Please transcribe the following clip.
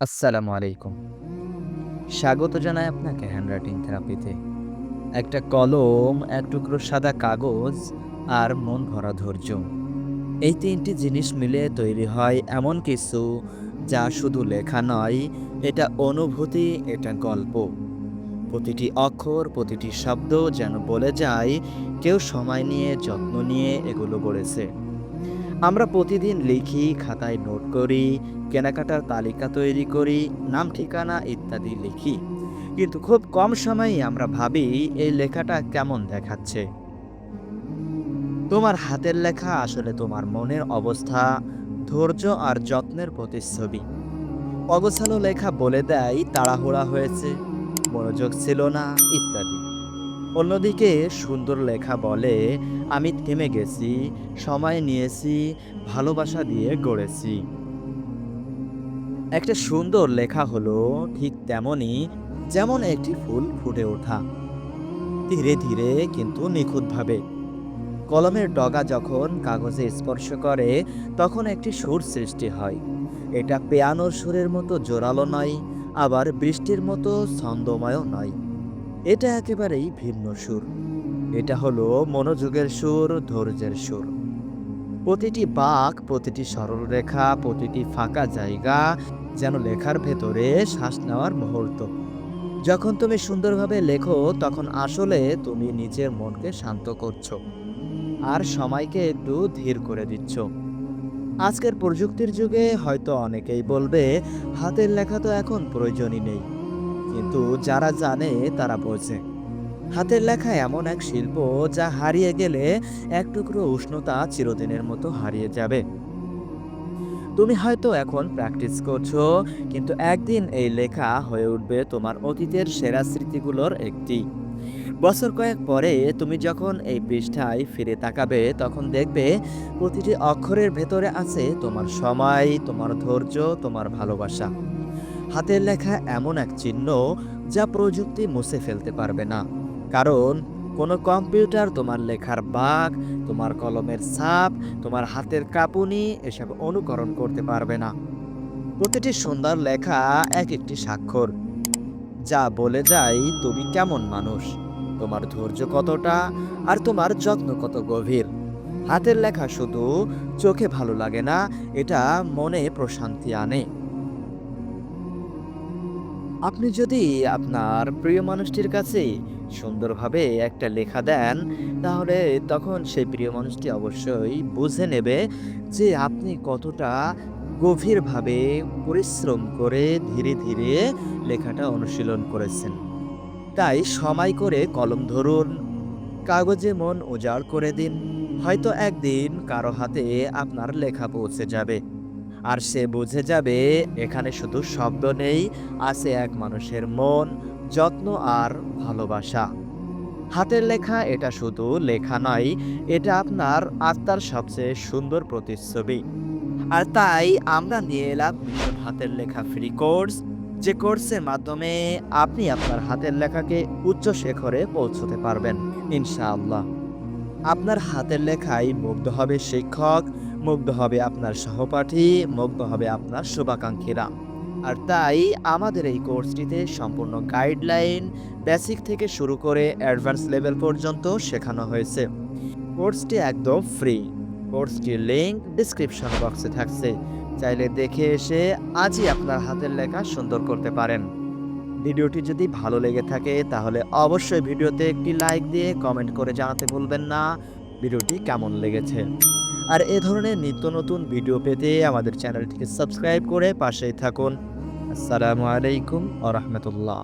আসসালামু আলাইকুম। স্বাগত জানাই আপনাকে হ্যান্ডরাইটিং থেরাপিতে। একটা কলম, এক টুকরো সাদা কাগজ আর মন ভরা ধৈর্য। এই তিনটি জিনিস মিলে তৈরি হয় এমন কিছু যা শুধু লেখা নয়, এটা অনুভূতি, এটা গল্প। প্রতিটি অক্ষর, প্রতিটি শব্দ যেন বলে যায়, কেউ সময় নিয়ে, যত্ন নিয়ে এগুলো গড়েছে। আমরা প্রতিদিন লিখি, খাতায় নোট করি, কেনাকাটার তালিকা তৈরি করি, নাম, ঠিকানা ইত্যাদি লিখি। কিন্তু খুব কম সময়েই আমরা ভাবি এই লেখাটা কেমন দেখাচ্ছে। তোমার হাতের লেখা আসলে তোমার মনের অবস্থা, ধৈর্য আর যত্নের প্রতিচ্ছবি। অগোছালো লেখা বলে দেয়, তাড়াহুড়া হয়েছে, মনোযোগ ছিল না, ইত্যাদি। অন্যদিকে সুন্দর লেখা বলে, আমি থেমে গেছি, সময় নিয়েছি, ভালোবাসা দিয়ে গড়েছি। একটা সুন্দর লেখা হলো ঠিক তেমনই যেমন একটি ফুল ফুটে ওঠা। ধীরে ধীরে কিন্তু নিখুঁতভাবে। কলমের ডগা যখন কাগজে স্পর্শ করে, তখন একটি সুর সৃষ্টি হয়। এটা পেয়ানোর সুরের মতো জোরালো নয়, আবার বৃষ্টির মতো ছন্দময় নয়। এটা একেবারেই ভিন্ন সুর। এটা হলো মনোযোগের সুর, ধৈর্যের সুর। প্রতিটি বাঁক, প্রতিটি সরল রেখা, প্রতিটি ফাঁকা জায়গা যেন লেখার ভেতরে শ্বাস নেওয়ার মুহূর্ত। যখন তুমি সুন্দরভাবে লেখো, তখন আসলে তুমি নিজের মনকে শান্ত করছ আর সময়কে একটু ধীর করে দিচ্ছ। আজকের প্রযুক্তির যুগে হয়তো অনেকেই বলবে, হাতের লেখা তো এখন প্রয়োজনই নেই। কিন্তু যারা জানে, তারা বোঝে। হাতের লেখা এমন এক শিল্প যা হারিয়ে গেলে এক টুকরো উষ্ণতা চিরদিনের মতো হারিয়ে যাবে। তুমি হয়তো এখন প্র্যাকটিস করছ, কিন্তু একদিন এই লেখা হয়ে উঠবে তোমার অতীতের সেরা স্মৃতিগুলোর একটি। বছর কয়েক পরে তুমি যখন এই পৃষ্ঠায় ফিরে তাকাবে, তখন দেখবে প্রতিটি অক্ষরের ভেতরে আছে তোমার সময়, তোমার ধৈর্য, তোমার ভালোবাসা। হাতের লেখা এমন এক চিহ্ন যা প্রযুক্তি মুছে ফেলতে পারবে না। কারণ, কোনো কম্পিউটার তোমার লেখার বাঘ তোমার কলমের ছাপ, তোমার হাতের কাঁপুনি এসব অনুকরণ করতে পারবে না। প্রতিটি সুন্দর লেখা এক একটি স্বাক্ষর। যা বলে যায় তুমি কেমন মানুষ, তোমার ধৈর্য কতটা, আর তোমার যত্ন কত গভীর। হাতের লেখা শুধু চোখে ভালো লাগে না, এটা মনে প্রশান্তি আনে। আপনি যদি আপনার প্রিয় মানুষটির কাছে সুন্দরভাবে একটা লেখা দেন, তাহলে তখন সেই প্রিয় মানুষটি অবশ্যই বুঝে নেবে যে আপনি কতটা গভীরভাবে পরিশ্রম করে ধীরে ধীরে লেখাটা অনুশীলন করেছেন। তাই সময় করে কলম ধরুন, কাগজে মন উজাড় করে দিন, হয়তো একদিন কারও হাতে আপনার লেখা পৌঁছে যাবে। আর সে বুঝে যাবে এখানে শুধু শব্দ নেই, আছে এক মানুষের মন, যত্ন আর ভালোবাসা। হাতের লেখা এটা শুধু লেখা নয়, এটা আপনার আত্মার সবচেয়ে সুন্দর প্রতিচ্ছবি। আর তাই আমরা নিয়ে এলাম মিশন হাতের লেখা ফ্রি কোর্স যে কোর্সের মাধ্যমে আপনি আপনার হাতের লেখাকে উচ্চ শেখরে পৌঁছতে পারবেন, ইনশাআল্লাহ। আপনার হাতের লেখায় মুগ্ধ হবে শিক্ষক মুগ্ধ হবে আপনার সহপাঠী, মুগ্ধ হবে আপনার শুভাকাঙ্ক্ষীরা। আর তাই আমাদের এই কোর্সটিতে সম্পূর্ণ গাইডলাইন বেসিক থেকে শুরু করে অ্যাডভান্স লেভেল পর্যন্ত শেখানো হয়েছে। কোর্সটি একদম ফ্রি। কোর্সটির লিঙ্ক ডিসক্রিপশন বক্সে থাকছে। চাইলে দেখে এসে আজই আপনার হাতের লেখা সুন্দর করতে পারেন। ভিডিওটি যদি ভালো লেগে থাকে, তাহলে অবশ্যই ভিডিওতে একটি লাইক দিয়ে কমেন্ট করে জানাতে ভুলবেন না। ভিডিওটি কেমন লেগেছে? আর এ ধরনের নিত্য নতুন ভিডিও পেতে আমাদের চ্যানেলটিকে সাবস্ক্রাইব করে পাশেই থাকুন। আসসালামু আলাইকুম আ রহমতুল্লাহ।